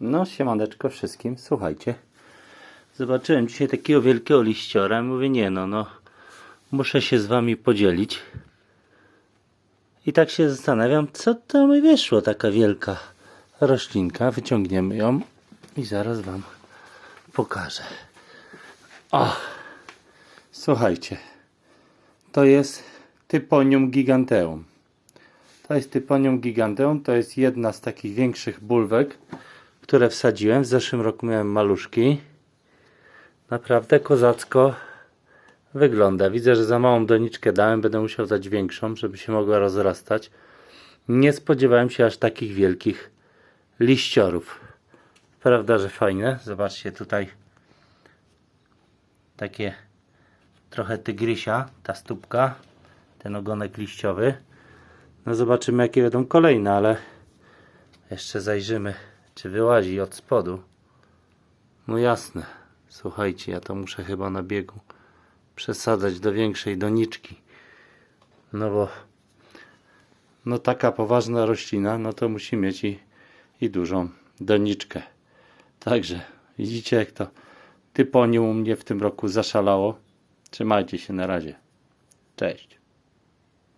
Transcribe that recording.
No, siemaneczko wszystkim, słuchajcie. Zobaczyłem dzisiaj takiego wielkiego liściora mówię, nie no, no, muszę się z wami podzielić. I tak się zastanawiam, co to mi wyszło, taka wielka roślinka. Wyciągniemy ją i zaraz wam pokażę. O, słuchajcie, to jest Typonium giganteum. To jest Typonium giganteum, to jest jedna z takich większych bulwek, które wsadziłem. W zeszłym roku miałem maluszki. Naprawdę kozacko wygląda. Widzę, że za małą doniczkę dałem, będę musiał dać większą, żeby się mogła rozrastać. Nie spodziewałem się aż takich wielkich liściorów. Prawda, że fajne. Zobaczcie tutaj takie trochę tygrysia, ta stópka, ten ogonek liściowy. No zobaczymy jakie będą kolejne, ale jeszcze zajrzymy, czy wyłazi od spodu. No jasne. Słuchajcie, ja to muszę chyba na biegu przesadzać do większej doniczki. No bo no taka poważna roślina, no to musi mieć i, i dużą doniczkę. Także widzicie jak to typonium u mnie w tym roku zaszalało. Trzymajcie się na razie. Cześć.